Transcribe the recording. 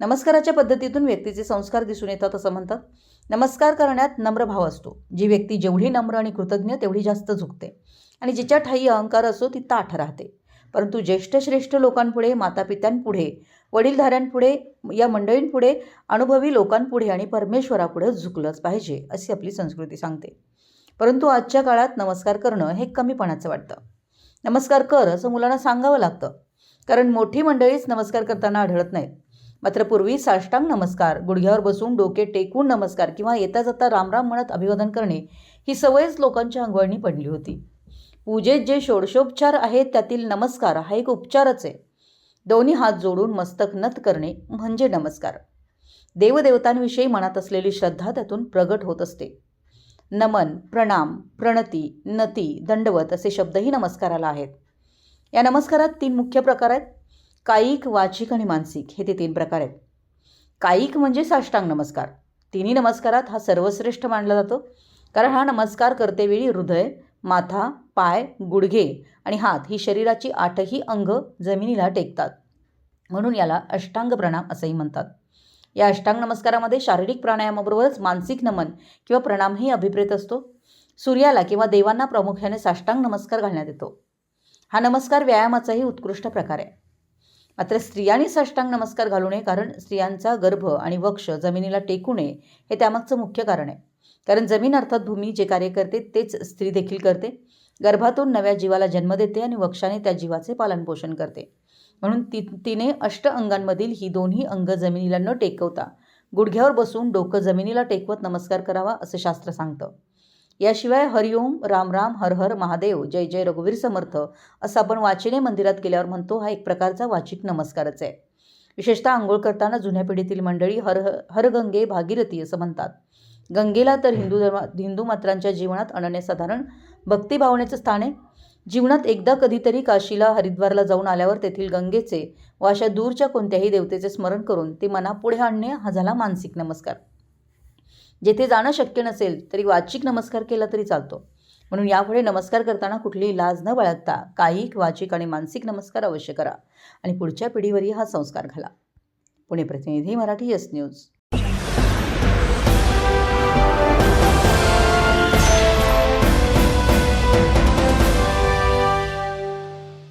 नमस्काराच्या पद्धतीतून व्यक्तीचे संस्कार दिसून येतात असं म्हणतात. नमस्कार करण्यात नम्र भाव असतो. जी व्यक्ती जेवढी नम्र आणि कृतज्ञ तेवढी जास्त झुकते. आणि जिच्या ठाई अहंकार असो ती ताठ राहते. परंतु ज्येष्ठ श्रेष्ठ लोकांपुढे मातापित्यांपुढे वडीलधाऱ्यांपुढे या मंडळींपुढे अनुभवी लोकांपुढे आणि परमेश्वरापुढे झुकलंच पाहिजे अशी आपली संस्कृती सांगते. परंतु आजच्या काळात नमस्कार करणं हे कमीपणाचं वाटतं. नमस्कार कर असं मुलांना सांगावं लागतं. कारण मोठी मंडळीच नमस्कार करताना आढळत नाहीत. मात्र पूर्वी साष्टांग नमस्कार गुडघ्यावर बसून डोके टेकून नमस्कार किंवा येता जाता रामराम म्हणत अभिवादन करणे ही सवयच लोकांच्या अंगवळणी पडली होती. पूजेत जे षोडशोपचार आहेत त्यातील नमस्कार हा एक उपचारच आहे. दोन्ही हात जोडून मस्तक नत करणे म्हणजे नमस्कार. देवदेवतांविषयी मनात असलेली श्रद्धा त्यातून प्रगट होत असते. नमन प्रणाम प्रणती नती दंडवत असे शब्दही नमस्काराला आहेत. या नमस्कारात तीन मुख्य प्रकार आहेत. कायिक वाचिक आणि मानसिक हे ते तीन प्रकार आहेत. कायिक म्हणजे साष्टांग नमस्कार. तिन्ही नमस्कारात हा सर्वश्रेष्ठ मानला जातो. कारण हा नमस्कार करतेवेळी हृदय माथा पाय गुडघे आणि हात ही शरीराची आठही अंग जमिनीला टेकतात. म्हणून याला अष्टांग प्रणाम असंही म्हणतात. या अष्टांग नमस्कारामध्ये शारीरिक प्राणायामाबरोबरच मानसिक नमन किंवा प्रणामही अभिप्रेत असतो. सूर्याला किंवा देवांना प्रामुख्याने साष्टांग नमस्कार घालण्यात येतो. हा नमस्कार व्यायामाचाही उत्कृष्ट प्रकार आहे. मात्र स्त्रियांनी साष्टांग नमस्कार घालू नये कारण स्त्रियांचा गर्भ आणि वक्ष जमिनीला टेकू नये हे त्यामागचं मुख्य कारण आहे. कारण जमीन अर्थात भूमी जे कार्य करते तेच स्त्री देखील करते. गर्भातून नव्या जीवाला जन्म देते आणि वक्षाने त्या जीवाचे पालनपोषण करते. म्हणून ती तिने अष्ट अंगांमधील ही दोन्ही अंग जमिनीला न टेकवता गुडघ्यावर बसून डोकं जमिनीला टेकवत नमस्कार करावा असं शास्त्र सांगतं. याशिवाय हरिओम राम राम हर हर महादेव जय जय रघुवीर समर्थ असं आपण वाचिने मंदिरात गेल्यावर म्हणतो हा एक प्रकारचा वाचिक नमस्कारच आहे. विशेषतः आंघोळ करताना जुन्या पिढीतील मंडळी हर हर गंगे भागीरथी असं म्हणतात. गंगेला तर हिंदू धर्मा हिंदू मात्रांच्या जीवनात अनन्यसाधारण भक्तिभावनेचं स्थान आहे. जीवनात एकदा कधीतरी काशीला हरिद्वारला जाऊन आल्यावर तेथील गंगेचे व अशा दूरच्या कोणत्याही देवतेचे स्मरण करून ते मनापुढे आणणे हा झाला मानसिक नमस्कार. जेथे जाणं शक्य नसेल तरी वाचिक नमस्कार केला तरी चालतो. म्हणून यापुढे नमस्कार करताना कुठलीही लाज न बाळगता कायिक वाचिक आणि मानसिक नमस्कार अवश्य करा. आणि पुढच्या पिढीवरही हा संस्कार घाला. पुणे प्रतिनिधी मराठी यस न्यूज.